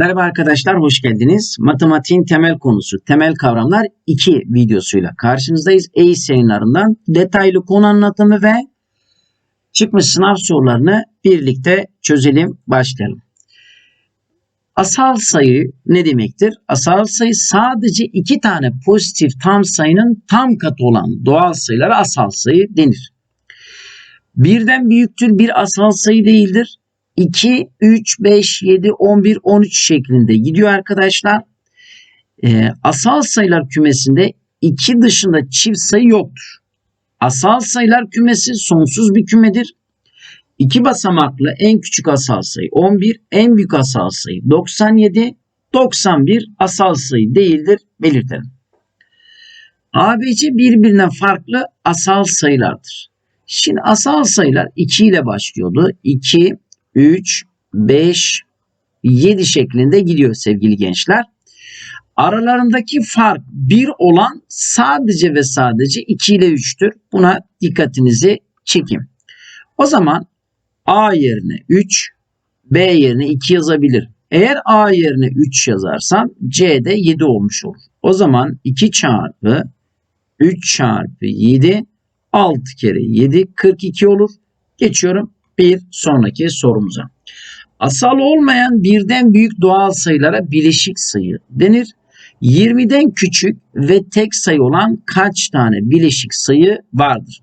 Merhaba arkadaşlar, hoş geldiniz. Matematiğin temel konusu, temel kavramlar 2 videosuyla karşınızdayız. EYS yayınlarından detaylı konu anlatımı ve çıkmış sınav sorularını birlikte çözelim, başlayalım. Asal sayı ne demektir? Asal sayı sadece iki tane pozitif tam sayının tam katı olan doğal sayılara asal sayı denir. Birden büyüktür bir asal sayı değildir. 2, 3, 5, 7, 11, 13 şeklinde gidiyor arkadaşlar. Ee, asal sayılar kümesinde 2 dışında çift sayı yoktur. Asal sayılar kümesi sonsuz bir kümedir. 2 basamaklı en küçük asal sayı 11, en büyük asal sayı 97, 91 asal sayı değildir belirtelim. ABC birbirinden farklı asal sayılardır. Şimdi asal sayılar 2 ile başlıyordu. 2, 3, 5, 7 şeklinde gidiyor sevgili gençler. Aralarındaki fark 1 olan sadece ve sadece 2 ile 3'tür. Buna dikkatinizi çekeyim. O zaman A yerine 3, B yerine 2 yazabilir. Eğer A yerine 3 yazarsam C'de 7 olmuş olur. O zaman 2 çarpı 3 çarpı 7 6 kere 7 42 olur. Geçiyorum bir sonraki sorumuza. Asal olmayan birden büyük doğal sayılara bileşik sayı denir. 20'den küçük ve tek sayı olan kaç tane bileşik sayı vardır?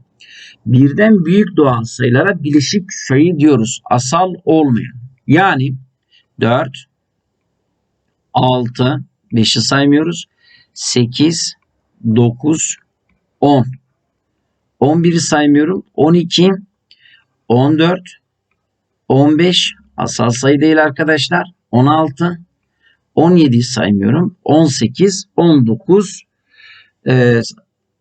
Birden büyük doğal sayılara bileşik sayı diyoruz. Asal olmayan. Yani 4, 6, 5'i saymıyoruz. 8, 9, 10. 11'i saymıyorum. 12, 14, 15 asal sayı değil arkadaşlar. 16, 17'yi saymıyorum. 18, 19,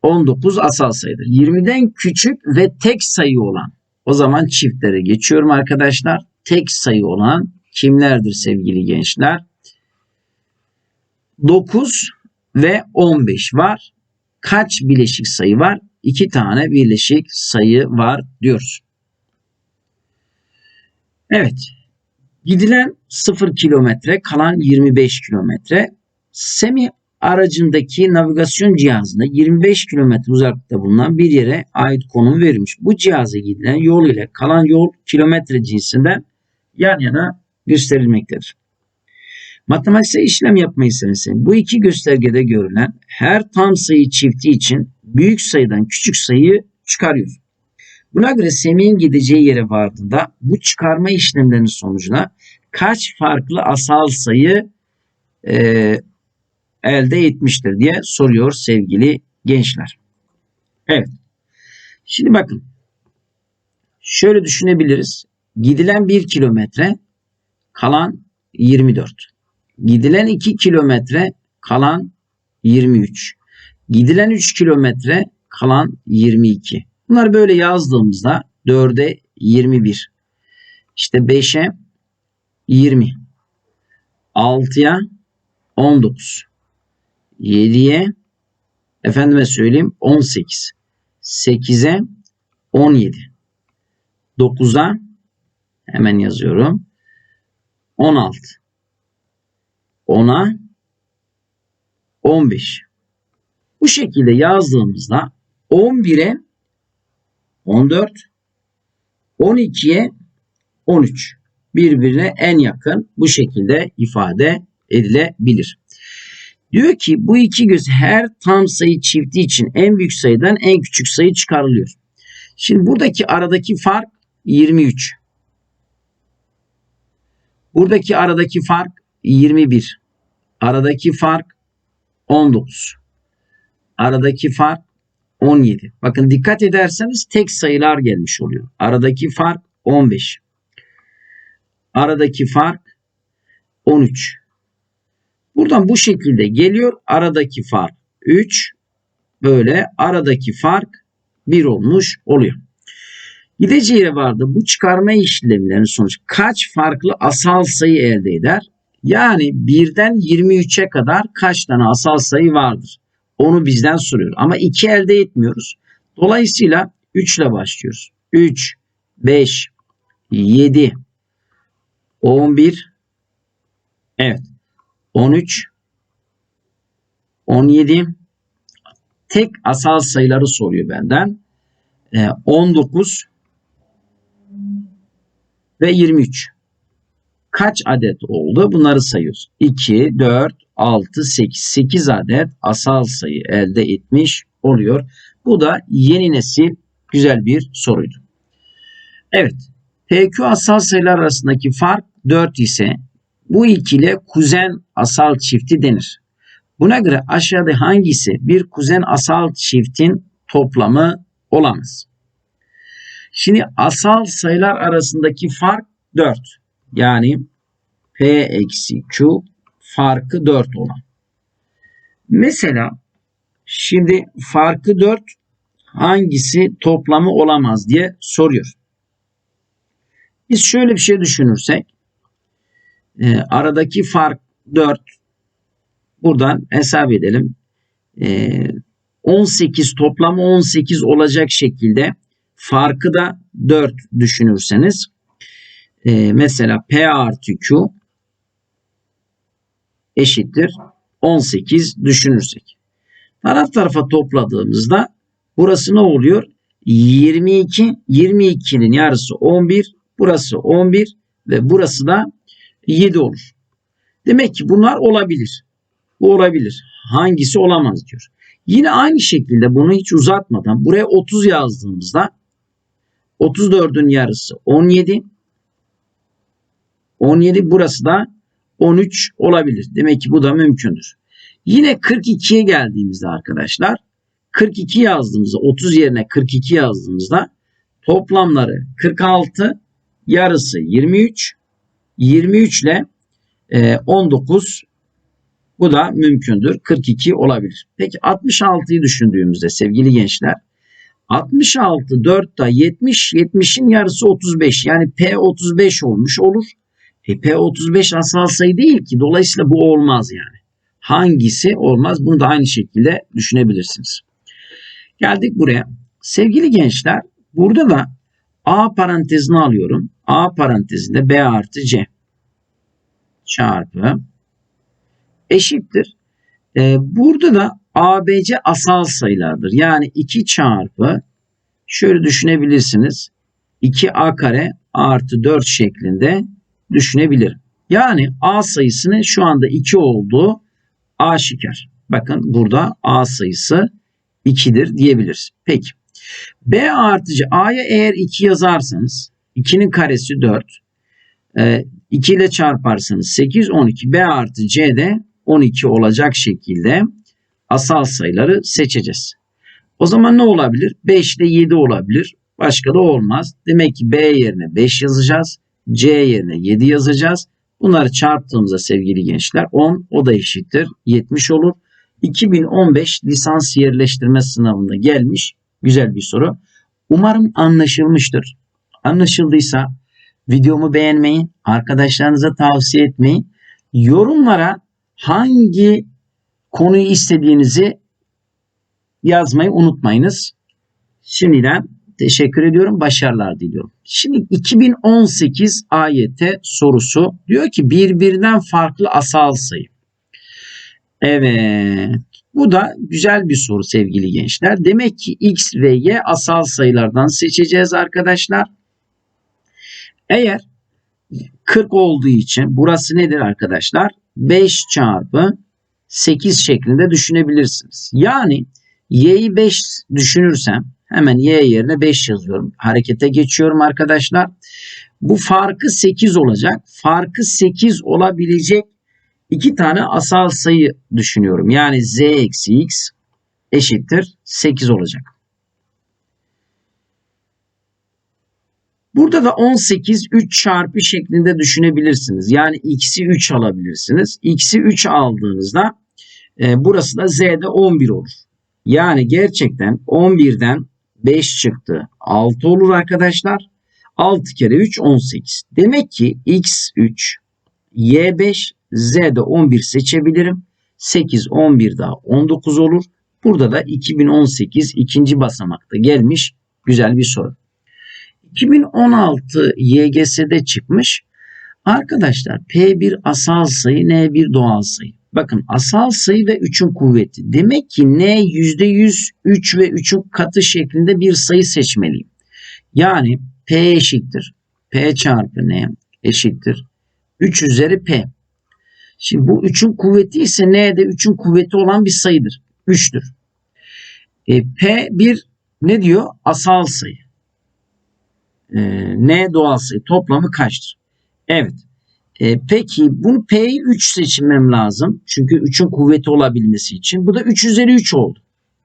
19 asal sayıdır. 20'den küçük ve tek sayı olan o zaman çiftlere geçiyorum arkadaşlar. Tek sayı olan kimlerdir sevgili gençler? 9 ve 15 var. Kaç bileşik sayı var? 2 tane birleşik sayı var diyoruz. Evet. Gidilen 0 kilometre kalan 25 kilometre. Semi aracındaki navigasyon cihazında 25 kilometre uzaklıkta bulunan bir yere ait konum verilmiş. Bu cihaza gidilen yol ile kalan yol kilometre cinsinden yan yana gösterilmektedir. Matematiksel işlem yapmayı istenirse bu iki göstergede görülen her tam sayı çifti için büyük sayıdan küçük sayıyı çıkarıyoruz. Buna göre Semih'in gideceği yere vardığında bu çıkarma işlemlerinin sonucuna kaç farklı asal sayı e, elde etmiştir diye soruyor sevgili gençler. Evet. Şimdi bakın. Şöyle düşünebiliriz. Gidilen 1 kilometre kalan 24. Gidilen 2 kilometre kalan 23. Gidilen 3 kilometre kalan 22. Bunları böyle yazdığımızda 4'e 21. İşte 5'e 20. 6'ya 19. 7'ye efendime söyleyeyim 18. 8'e 17. 9'a hemen yazıyorum. 16. 10'a 15. Bu şekilde yazdığımızda 11'e 14, 12'ye 13 birbirine en yakın bu şekilde ifade edilebilir. Diyor ki bu iki göz her tam sayı çifti için en büyük sayıdan en küçük sayı çıkarılıyor. Şimdi buradaki aradaki fark 23. Buradaki aradaki fark 21. Aradaki fark 19. Aradaki fark 17. Bakın dikkat ederseniz tek sayılar gelmiş oluyor. Aradaki fark 15. Aradaki fark 13. Buradan bu şekilde geliyor. Aradaki fark 3. Böyle aradaki fark 1 olmuş oluyor. Gideceği vardı. Bu çıkarma işlemlerinin sonucu kaç farklı asal sayı elde eder? Yani 1'den 23'e kadar kaç tane asal sayı vardır? Onu bizden soruyor. Ama 2 elde etmiyoruz. Dolayısıyla 3 ile başlıyoruz. 3, 5, 7, 11, Evet. 13 17 tek asal sayıları soruyor benden. Ee, 19 ve 23. Kaç adet oldu? Bunları sayıyoruz. 2, 4, 6, 8. 8 adet asal sayı elde etmiş oluyor. Bu da yeni nesil güzel bir soruydu. Evet. PQ asal sayılar arasındaki fark 4 ise bu ikile kuzen asal çifti denir. Buna göre aşağıda hangisi bir kuzen asal çiftin toplamı olamaz? Şimdi asal sayılar arasındaki fark 4. Yani P eksi Q farkı 4 olan. Mesela şimdi farkı 4 hangisi toplamı olamaz diye soruyor. Biz şöyle bir şey düşünürsek e, aradaki fark 4 buradan hesap edelim. E, 18 toplamı 18 olacak şekilde farkı da 4 düşünürseniz e, mesela P artı Q eşittir 18 düşünürsek. Taraf tarafa topladığımızda burası ne oluyor? 22, 22'nin yarısı 11, burası 11 ve burası da 7 olur. Demek ki bunlar olabilir. Bu olabilir. Hangisi olamaz diyor. Yine aynı şekilde bunu hiç uzatmadan buraya 30 yazdığımızda 34'ün yarısı 17. 17 burası da 13 olabilir. Demek ki bu da mümkündür. Yine 42'ye geldiğimizde arkadaşlar 42 yazdığımızda 30 yerine 42 yazdığımızda toplamları 46 yarısı 23 23 ile 19 bu da mümkündür. 42 olabilir. Peki 66'yı düşündüğümüzde sevgili gençler 66 4 da 70 70'in yarısı 35 yani P 35 olmuş olur. E, P 35 asal sayı değil ki dolayısıyla bu olmaz yani. Hangisi olmaz bunu da aynı şekilde düşünebilirsiniz. Geldik buraya. Sevgili gençler burada da A parantezini alıyorum. A parantezinde B artı C çarpı eşittir. Ee, burada da ABC asal sayılardır. Yani 2 çarpı şöyle düşünebilirsiniz. 2A kare artı 4 şeklinde düşünebilirim. Yani A sayısının şu anda 2 olduğu aşikar. Bakın burada A sayısı 2'dir diyebiliriz. Peki. B artıcı A'ya eğer 2 yazarsanız 2'nin karesi 4. 2 ile çarparsanız 8, 12. B artı C de 12 olacak şekilde asal sayıları seçeceğiz. O zaman ne olabilir? 5 ile 7 olabilir. Başka da olmaz. Demek ki B yerine 5 yazacağız. C yerine 7 yazacağız. Bunları çarptığımızda sevgili gençler 10 o da eşittir 70 olur. 2015 lisans yerleştirme sınavında gelmiş güzel bir soru. Umarım anlaşılmıştır. Anlaşıldıysa videomu beğenmeyi, arkadaşlarınıza tavsiye etmeyi, yorumlara hangi konuyu istediğinizi yazmayı unutmayınız. Şimdiden teşekkür ediyorum. Başarılar diliyorum. Şimdi 2018 AYT sorusu diyor ki birbirinden farklı asal sayı. Evet. Bu da güzel bir soru sevgili gençler. Demek ki x ve y asal sayılardan seçeceğiz arkadaşlar. Eğer 40 olduğu için burası nedir arkadaşlar? 5 çarpı 8 şeklinde düşünebilirsiniz. Yani y'yi 5 düşünürsem hemen y yerine 5 yazıyorum. Harekete geçiyorum arkadaşlar. Bu farkı 8 olacak. Farkı 8 olabilecek iki tane asal sayı düşünüyorum. Yani z eksi x eşittir 8 olacak. Burada da 18 3 çarpı şeklinde düşünebilirsiniz. Yani x'i 3 alabilirsiniz. x'i 3 aldığınızda e, burası da z'de 11 olur. Yani gerçekten 11'den 5 çıktı 6 olur arkadaşlar. 6 kere 3 18. Demek ki x 3 y 5 z'de 11 seçebilirim. 8 11 daha 19 olur. Burada da 2018 ikinci basamakta gelmiş güzel bir soru. 2016 YGS'de çıkmış. Arkadaşlar P1 asal sayı, N1 doğal sayı. Bakın asal sayı ve 3'ün kuvveti. Demek ki N %100 3 ve 3'ün katı şeklinde bir sayı seçmeliyim. Yani P eşittir. P çarpı N eşittir. 3 üzeri P. Şimdi bu 3'ün kuvveti ise N de 3'ün kuvveti olan bir sayıdır. 3'tür. E, P1 ne diyor? Asal sayı. E, N doğal sayı. Toplamı kaçtır? Evet. E, peki bunu P'yi 3 seçmem lazım. Çünkü 3'ün kuvveti olabilmesi için. Bu da 3 üzeri 3 oldu.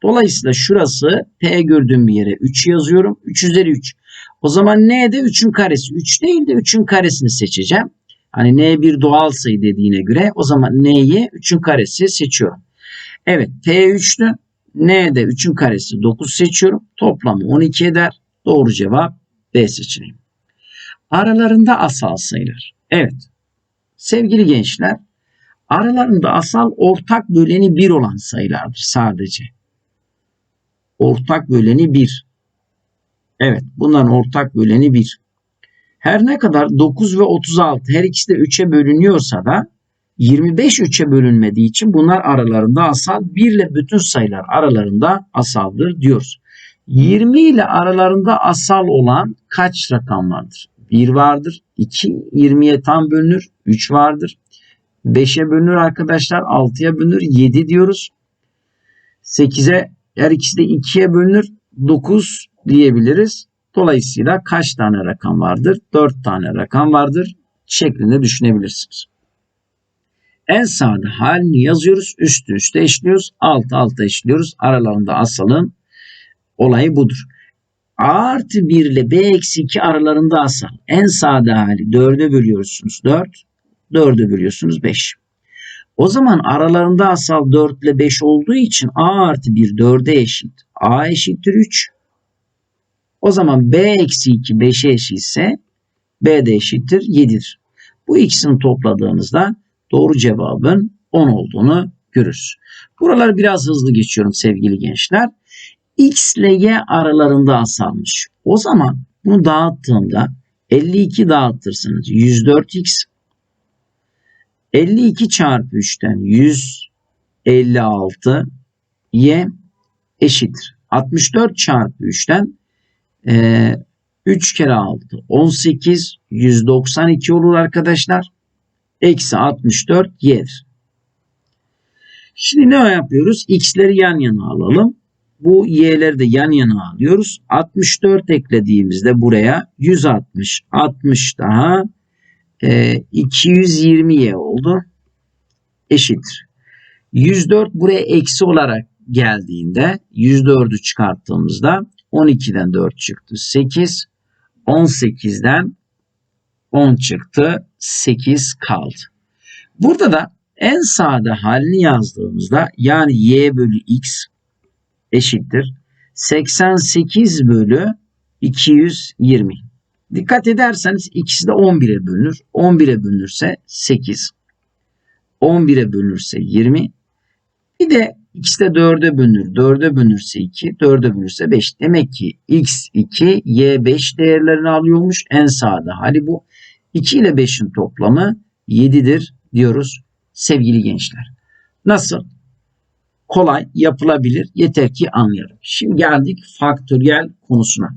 Dolayısıyla şurası P gördüğüm bir yere 3 yazıyorum. 3 üzeri 3. O zaman N'de 3'ün karesi. 3 değil de 3'ün karesini seçeceğim. Hani N bir doğal sayı dediğine göre o zaman N'yi 3'ün karesi seçiyorum. Evet P 3'tü. N'de 3'ün karesi 9 seçiyorum. Toplamı 12 eder. Doğru cevap B seçeneği. Aralarında asal sayılar. Evet. Sevgili gençler, aralarında asal ortak böleni 1 olan sayılardır sadece. Ortak böleni 1. Evet, bunların ortak böleni 1. Her ne kadar 9 ve 36 her ikisi de 3'e bölünüyorsa da 25 3'e bölünmediği için bunlar aralarında asal. 1 ile bütün sayılar aralarında asaldır diyoruz. 20 ile aralarında asal olan kaç rakam vardır? 1 vardır. 2 20'ye tam bölünür. 3 vardır. 5'e bölünür arkadaşlar. 6'ya bölünür. 7 diyoruz. 8'e her ikisi de 2'ye bölünür. 9 diyebiliriz. Dolayısıyla kaç tane rakam vardır? 4 tane rakam vardır şeklinde düşünebilirsiniz. En sade halini yazıyoruz. Üstü üste eşliyoruz. Alt alta eşliyoruz. Aralarında asalın olayı budur. A artı 1 ile B eksi 2 aralarında asal. En sade hali 4'e bölüyorsunuz 4. 4'e bölüyorsunuz 5. O zaman aralarında asal 4 ile 5 olduğu için A artı 1 4'e eşit. A eşittir 3. O zaman B eksi 2 5'e eşitse B de eşittir 7'dir. Bu ikisini topladığınızda doğru cevabın 10 olduğunu görürüz. Buralar biraz hızlı geçiyorum sevgili gençler. X ile Y aralarında asalmış. O zaman bunu dağıttığımda 52 dağıtırsınız. 104X 52 çarpı 3'ten 156 Y eşittir. 64 çarpı 3'ten e, 3 kere 6 18 192 olur arkadaşlar. Eksi 64 y'dir. Şimdi ne yapıyoruz? X'leri yan yana alalım. Bu y'leri de yan yana alıyoruz. 64 eklediğimizde buraya 160, 60 daha e, 220 y oldu. Eşittir. 104 buraya eksi olarak geldiğinde 104'ü çıkarttığımızda 12'den 4 çıktı 8. 18'den 10 çıktı 8 kaldı. Burada da en sade halini yazdığımızda yani y bölü x eşittir 88 bölü 220. Dikkat ederseniz ikisi de 11'e bölünür. 11'e bölünürse 8. 11'e bölünürse 20. Bir de ikisi de 4'e bölünür. 4'e bölünürse 2. 4'e bölünürse 5. Demek ki x2 y5 değerlerini alıyormuş. En sade hali bu. 2 ile 5'in toplamı 7'dir diyoruz sevgili gençler. Nasıl? Kolay yapılabilir. Yeter ki anlayalım. Şimdi geldik faktöriyel konusuna.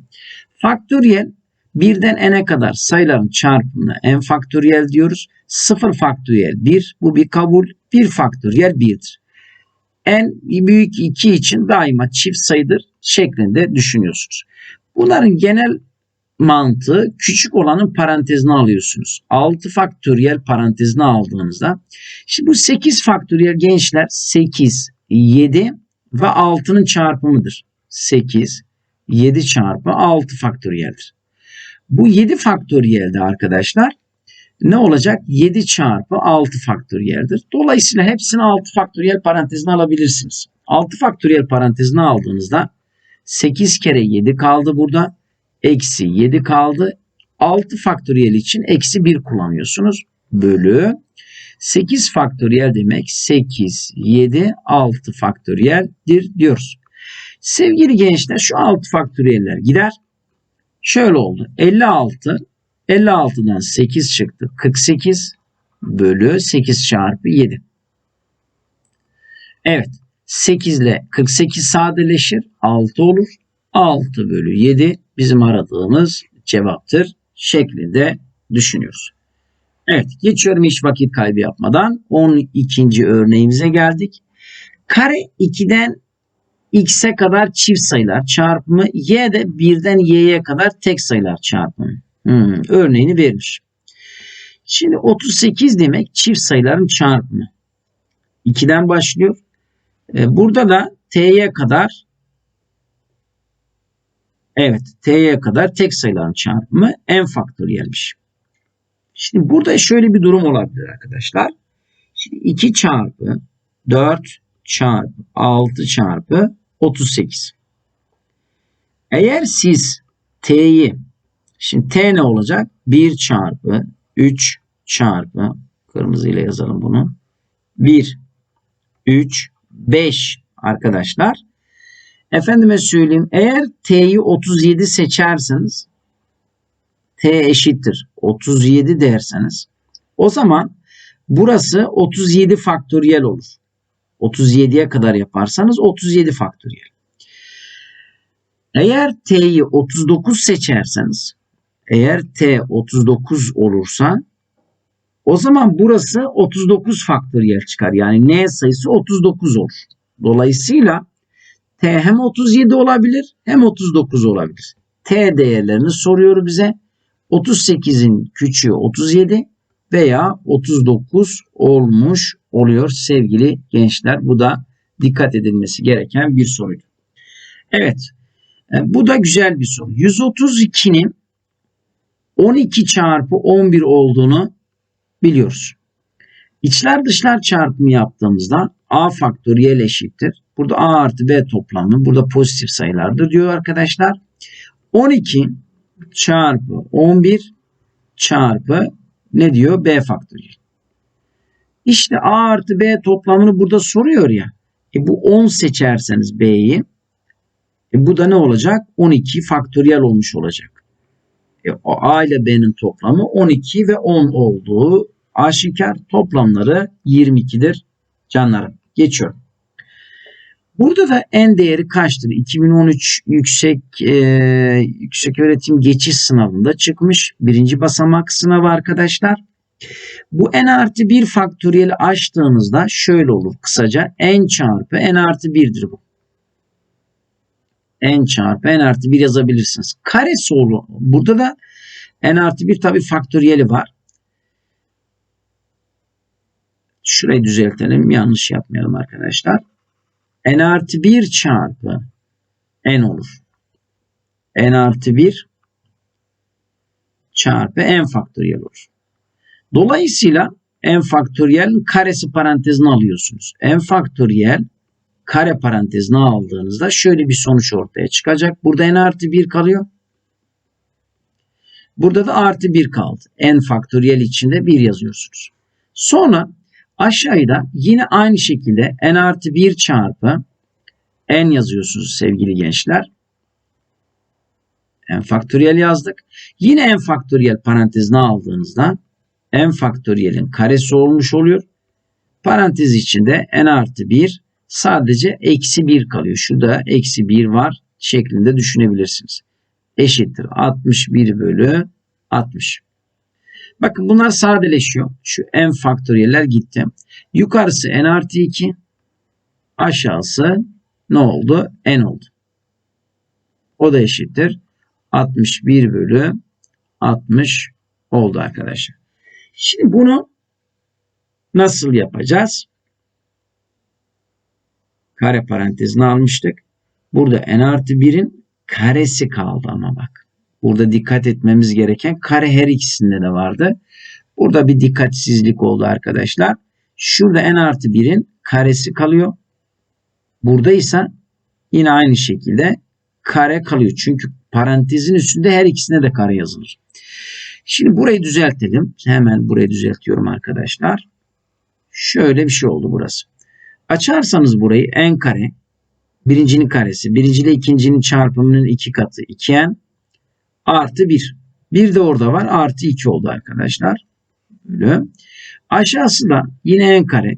Faktöriyel birden n'e kadar sayıların çarpımına n faktöriyel diyoruz. 0 faktöriyel 1 bu bir kabul. 1 faktöriyel 1'dir. n büyük 2 için daima çift sayıdır şeklinde düşünüyorsunuz. Bunların genel mantığı küçük olanın parantezine alıyorsunuz. 6 faktöriyel parantezine aldığınızda şimdi bu 8 faktöriyel gençler 8 7 ve 6'nın çarpımıdır. 8, 7 çarpı 6 faktöriyeldir. Bu 7 faktöriyelde arkadaşlar ne olacak? 7 çarpı 6 faktöriyeldir. Dolayısıyla hepsini 6 faktöriyel parantezine alabilirsiniz. 6 faktöriyel parantezine aldığınızda 8 kere 7 kaldı burada. Eksi 7 kaldı. 6 faktöriyel için eksi 1 kullanıyorsunuz. Bölü 8 faktöriyel demek 8, 7, 6 faktöriyeldir diyoruz. Sevgili gençler şu 6 faktöriyeller gider. Şöyle oldu. 56 56'dan 8 çıktı. 48 bölü 8 çarpı 7. Evet. 8 ile 48 sadeleşir. 6 olur. 6 bölü 7 bizim aradığımız cevaptır şeklinde düşünüyoruz. Evet geçiyorum hiç vakit kaybı yapmadan 12. örneğimize geldik. Kare 2'den x'e kadar çift sayılar çarpımı y de 1'den y'ye kadar tek sayılar çarpımı. Hmm, örneğini vermiş. Şimdi 38 demek çift sayıların çarpımı. 2'den başlıyor. E, burada da t'ye kadar evet t'ye kadar tek sayıların çarpımı n faktöriyelmiş. Şimdi burada şöyle bir durum olabilir arkadaşlar. Şimdi 2 çarpı 4 çarpı 6 çarpı 38. Eğer siz t'yi şimdi t ne olacak? 1 çarpı 3 çarpı kırmızı ile yazalım bunu. 1 3 5 arkadaşlar. Efendime söyleyeyim eğer t'yi 37 seçerseniz t eşittir 37 derseniz o zaman burası 37 faktöriyel olur. 37'ye kadar yaparsanız 37 faktöriyel. Eğer t'yi 39 seçerseniz eğer t 39 olursa o zaman burası 39 faktöriyel çıkar. Yani n sayısı 39 olur. Dolayısıyla t hem 37 olabilir hem 39 olabilir. t değerlerini soruyor bize. 38'in küçüğü 37 veya 39 olmuş oluyor sevgili gençler. Bu da dikkat edilmesi gereken bir soruydu. Evet. E, bu da güzel bir soru. 132'nin 12 çarpı 11 olduğunu biliyoruz. İçler dışlar çarpımı yaptığımızda A faktöriyel eşittir. Burada A artı B toplamı burada pozitif sayılardır diyor arkadaşlar. 12 çarpı 11 çarpı ne diyor? B faktöriyel. İşte A artı B toplamını burada soruyor ya. E bu 10 seçerseniz B'yi e bu da ne olacak? 12 faktöriyel olmuş olacak. E, A ile B'nin toplamı 12 ve 10 olduğu aşikar toplamları 22'dir canlarım. Geçiyorum. Burada da en değeri kaçtır? 2013 yüksek e, yüksek öğretim geçiş sınavında çıkmış. Birinci basamak sınavı arkadaşlar. Bu n artı 1 faktöriyeli açtığınızda şöyle olur kısaca. n çarpı n artı 1'dir bu. n çarpı n artı 1 yazabilirsiniz. Karesi olur. Burada da n artı 1 tabi faktöriyeli var. Şurayı düzeltelim. Yanlış yapmayalım arkadaşlar. N artı 1 çarpı n olur. n artı 1 çarpı n faktöriyel olur. Dolayısıyla n faktöriyel karesi parantezine alıyorsunuz. n faktöriyel kare parantezine aldığınızda şöyle bir sonuç ortaya çıkacak. Burada n artı 1 kalıyor. Burada da artı 1 kaldı. n faktöriyel içinde 1 yazıyorsunuz. Sonra aşağıda yine aynı şekilde n artı 1 çarpı n yazıyorsunuz sevgili gençler. n faktöriyel yazdık. Yine n faktöriyel parantezine aldığınızda n faktöriyelin karesi olmuş oluyor. Parantez içinde n artı 1 sadece eksi 1 kalıyor. Şurada eksi 1 var şeklinde düşünebilirsiniz. Eşittir 61 bölü 60. Bakın bunlar sadeleşiyor. Şu n faktöriyeller gitti. Yukarısı n artı 2. Aşağısı ne oldu? n oldu. O da eşittir. 61 bölü 60 oldu arkadaşlar. Şimdi bunu nasıl yapacağız? Kare parantezine almıştık. Burada n artı 1'in karesi kaldı ama bak. Burada dikkat etmemiz gereken kare her ikisinde de vardı. Burada bir dikkatsizlik oldu arkadaşlar. Şurada n artı 1'in karesi kalıyor. Burada ise yine aynı şekilde kare kalıyor. Çünkü parantezin üstünde her ikisine de kare yazılır. Şimdi burayı düzeltelim. Hemen burayı düzeltiyorum arkadaşlar. Şöyle bir şey oldu burası. Açarsanız burayı n kare birincinin karesi birinci ile ikincinin çarpımının iki katı 2n artı 1. Bir de orada var. Artı 2 oldu arkadaşlar. Böyle. Aşağısı da yine n kare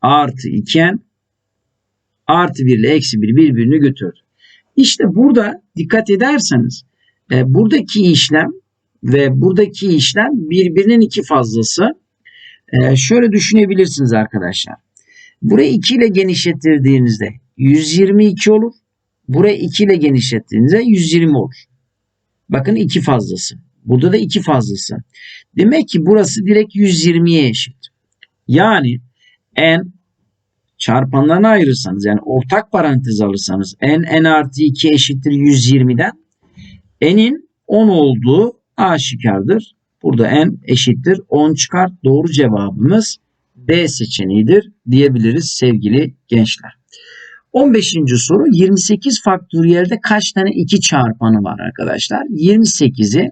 artı 2n artı 1 ile eksi 1 birbirini götürdü. İşte burada dikkat ederseniz e, buradaki işlem ve buradaki işlem birbirinin iki fazlası. E, şöyle düşünebilirsiniz arkadaşlar. Burayı 2 ile genişlettirdiğinizde 122 olur. Burayı 2 ile genişlettiğinizde 120 olur. Bakın 2 fazlası. Burada da 2 fazlası. Demek ki burası direkt 120'ye eşit. Yani n çarpanlarına ayırırsanız yani ortak parantez alırsanız n n artı 2 eşittir 120'den n'in 10 olduğu aşikardır. Burada n eşittir 10 çıkar. Doğru cevabımız B seçeneğidir diyebiliriz sevgili gençler. 15. soru 28 faktöriyelde kaç tane 2 çarpanı var arkadaşlar? 28'i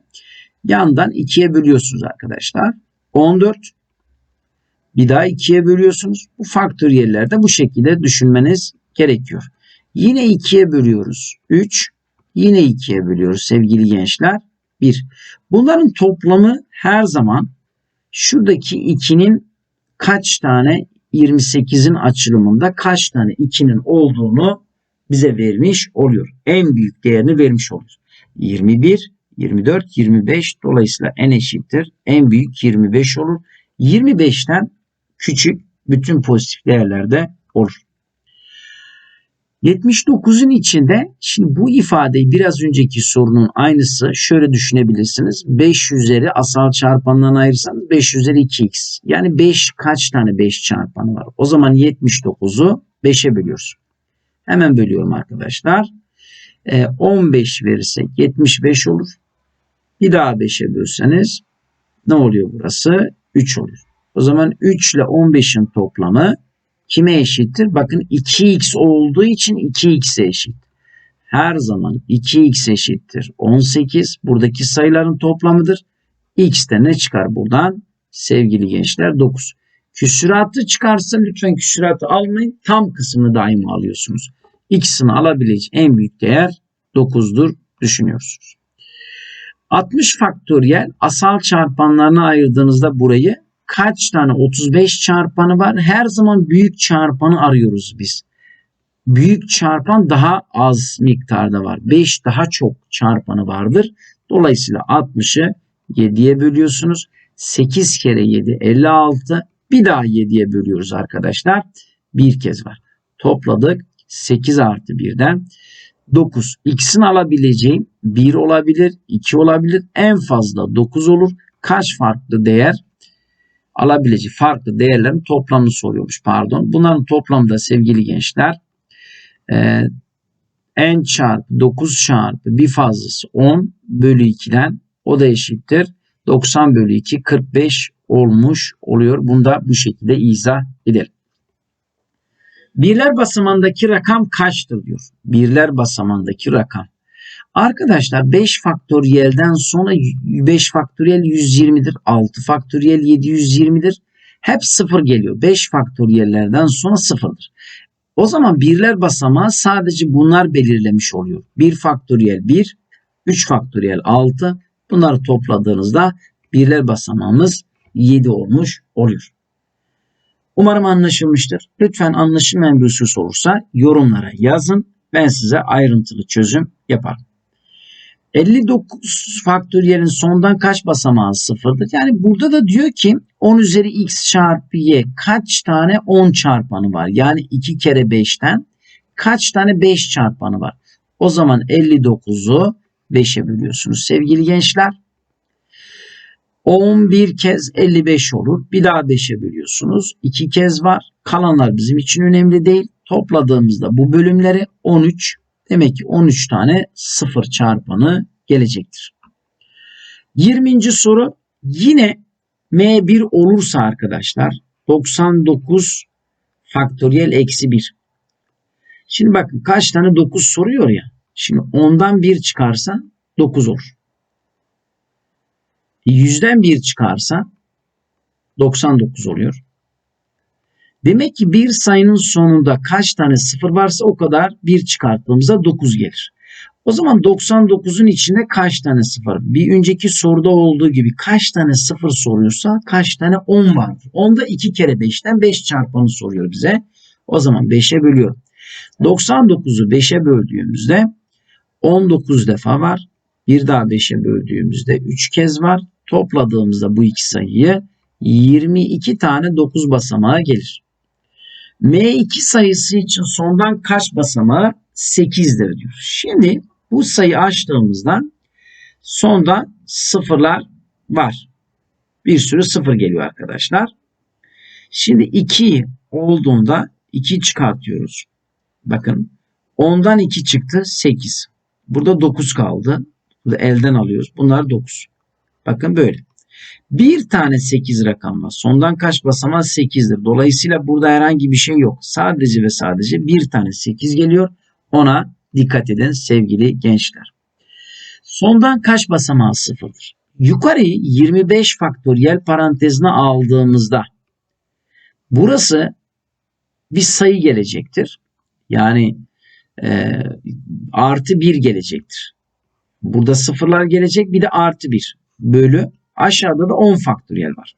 yandan 2'ye bölüyorsunuz arkadaşlar. 14 bir daha 2'ye bölüyorsunuz. Bu faktöriyellerde bu şekilde düşünmeniz gerekiyor. Yine 2'ye bölüyoruz. 3 yine 2'ye bölüyoruz sevgili gençler. 1. Bunların toplamı her zaman şuradaki 2'nin kaç tane 28'in açılımında kaç tane 2'nin olduğunu bize vermiş oluyor. En büyük değerini vermiş oluyor. 21, 24, 25 dolayısıyla n eşittir. En büyük 25 olur. 25'ten küçük bütün pozitif değerlerde olur. 79'un içinde şimdi bu ifadeyi biraz önceki sorunun aynısı şöyle düşünebilirsiniz. 5 üzeri asal çarpanlarına ayırırsanız 5 üzeri 2x. Yani 5 kaç tane 5 çarpanı var? O zaman 79'u 5'e bölüyoruz. Hemen bölüyorum arkadaşlar. E, 15 verirsek 75 olur. Bir daha 5'e bölseniz ne oluyor burası? 3 oluyor. O zaman 3 ile 15'in toplamı kime eşittir? Bakın 2x olduğu için 2x'e eşit. Her zaman 2x eşittir 18. Buradaki sayıların toplamıdır. x de ne çıkar buradan? Sevgili gençler 9. Küsuratı çıkarsa lütfen küsuratı almayın. Tam kısmını daima alıyorsunuz. X'ini alabileceği en büyük değer 9'dur düşünüyorsunuz. 60 faktöriyel asal çarpanlarına ayırdığınızda burayı kaç tane 35 çarpanı var? Her zaman büyük çarpanı arıyoruz biz. Büyük çarpan daha az miktarda var. 5 daha çok çarpanı vardır. Dolayısıyla 60'ı 7'ye bölüyorsunuz. 8 kere 7 56. Bir daha 7'ye bölüyoruz arkadaşlar. Bir kez var. Topladık. 8 artı 1'den 9. X'in alabileceğim 1 olabilir, 2 olabilir. En fazla 9 olur. Kaç farklı değer alabileceği farklı değerlerin toplamını soruyormuş pardon. Bunların toplamda sevgili gençler e, n çarpı 9 çarpı bir fazlası 10 bölü 2'den o da eşittir. 90 bölü 2 45 olmuş oluyor. Bunu da bu şekilde izah edelim. Birler basamandaki rakam kaçtır diyor. Birler basamandaki rakam. Arkadaşlar 5 faktöriyelden sonra 5 faktöriyel 120'dir. 6 faktöriyel 720'dir. Hep 0 geliyor. 5 faktöriyellerden sonra 0'dır. O zaman birler basamağı sadece bunlar belirlemiş oluyor. 1 faktöriyel 1, 3 faktöriyel 6. Bunları topladığınızda birler basamağımız 7 olmuş oluyor. Umarım anlaşılmıştır. Lütfen anlaşılmayan bir husus olursa yorumlara yazın. Ben size ayrıntılı çözüm yaparım. 59 faktöriyelin sondan kaç basamağı sıfırdır? Yani burada da diyor ki 10 üzeri x çarpı y kaç tane 10 çarpanı var? Yani 2 kere 5'ten kaç tane 5 çarpanı var? O zaman 59'u 5'e bölüyorsunuz sevgili gençler. 11 kez 55 olur. Bir daha 5'e bölüyorsunuz. 2 kez var. Kalanlar bizim için önemli değil. Topladığımızda bu bölümleri 13 Demek ki 13 tane 0 çarpanı gelecektir. 20. soru yine M1 olursa arkadaşlar 99 faktöriyel eksi 1. Şimdi bakın kaç tane 9 soruyor ya. Şimdi 10'dan 1 çıkarsa 9 olur. 100'den 1 çıkarsa 99 oluyor. Demek ki bir sayının sonunda kaç tane sıfır varsa o kadar bir çıkarttığımızda 9 gelir. O zaman 99'un içinde kaç tane sıfır? Bir önceki soruda olduğu gibi kaç tane sıfır soruyorsa kaç tane 10 vardır. Onda 2 kere 5'ten 5 çarpanı soruyor bize. O zaman 5'e bölüyorum. 99'u 5'e böldüğümüzde 19 defa var. Bir daha 5'e böldüğümüzde 3 kez var. Topladığımızda bu iki sayıyı 22 tane 9 basamağı gelir. M2 sayısı için sondan kaç basamağı 8'dir diyor. Şimdi bu sayı açtığımızda sonda sıfırlar var. Bir sürü sıfır geliyor arkadaşlar. Şimdi 2 olduğunda 2 çıkartıyoruz. Bakın 10'dan 2 çıktı 8. Burada 9 kaldı. Burada elden alıyoruz. Bunlar 9. Bakın böyle. Bir tane 8 rakam var. Sondan kaç basamağı 8'dir. Dolayısıyla burada herhangi bir şey yok. Sadece ve sadece bir tane 8 geliyor. Ona dikkat edin sevgili gençler. Sondan kaç basamağı sıfırdır? Yukarıyı 25 faktöriyel parantezine aldığımızda burası bir sayı gelecektir. Yani e, artı 1 gelecektir. Burada sıfırlar gelecek bir de artı 1 bölü aşağıda da 10 faktöriyel var.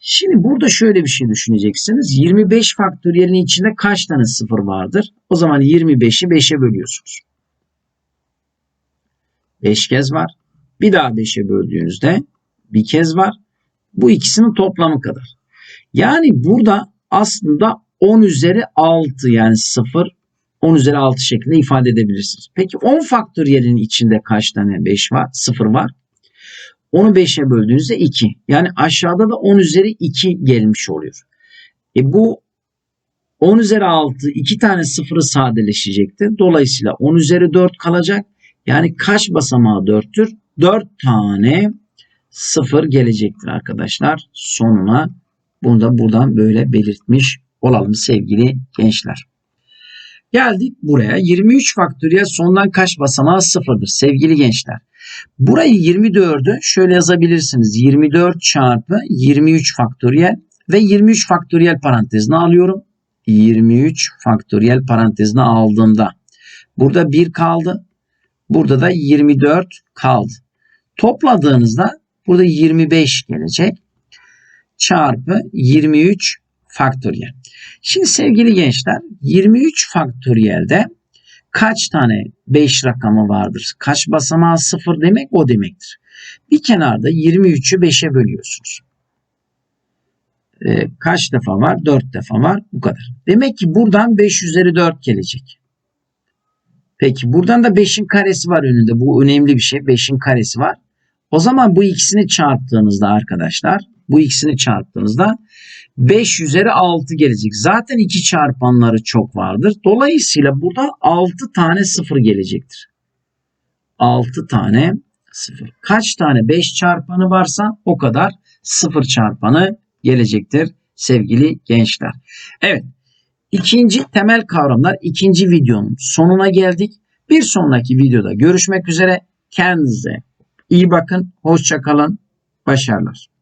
Şimdi burada şöyle bir şey düşüneceksiniz. 25 faktöriyelin içinde kaç tane sıfır vardır? O zaman 25'i 5'e bölüyorsunuz. 5 kez var. Bir daha 5'e böldüğünüzde bir kez var. Bu ikisinin toplamı kadar. Yani burada aslında 10 üzeri 6 yani 0 10 üzeri 6 şeklinde ifade edebilirsiniz. Peki 10 faktöriyelin içinde kaç tane 5 var? 0 var. Onu 5'e böldüğünüzde 2. Yani aşağıda da 10 üzeri 2 gelmiş oluyor. E bu 10 üzeri 6 2 tane sıfırı sadeleşecektir. Dolayısıyla 10 üzeri 4 kalacak. Yani kaç basamağı 4'tür? 4 tane sıfır gelecektir arkadaşlar sonuna. Bunu da buradan böyle belirtmiş olalım sevgili gençler. Geldik buraya. 23 faktöriyel sondan kaç basamağı sıfırdır sevgili gençler. Burayı 24'ü şöyle yazabilirsiniz. 24 çarpı 23 faktöriyel ve 23 faktöriyel parantezine alıyorum. 23 faktöriyel parantezine aldığımda burada 1 kaldı. Burada da 24 kaldı. Topladığınızda burada 25 gelecek. Çarpı 23 faktöriyel. Şimdi sevgili gençler 23 faktöriyelde kaç tane 5 rakamı vardır? Kaç basamağı 0 demek o demektir. Bir kenarda 23'ü 5'e bölüyorsunuz. Ee, kaç defa var? 4 defa var. Bu kadar. Demek ki buradan 5 üzeri 4 gelecek. Peki buradan da 5'in karesi var önünde. Bu önemli bir şey. 5'in karesi var. O zaman bu ikisini çarptığınızda arkadaşlar bu ikisini çarptığınızda 5 üzeri 6 gelecek. Zaten 2 çarpanları çok vardır. Dolayısıyla burada 6 tane 0 gelecektir. 6 tane 0. Kaç tane 5 çarpanı varsa o kadar 0 çarpanı gelecektir sevgili gençler. Evet. İkinci temel kavramlar ikinci videonun sonuna geldik. Bir sonraki videoda görüşmek üzere. Kendinize iyi bakın. Hoşçakalın. Başarılar.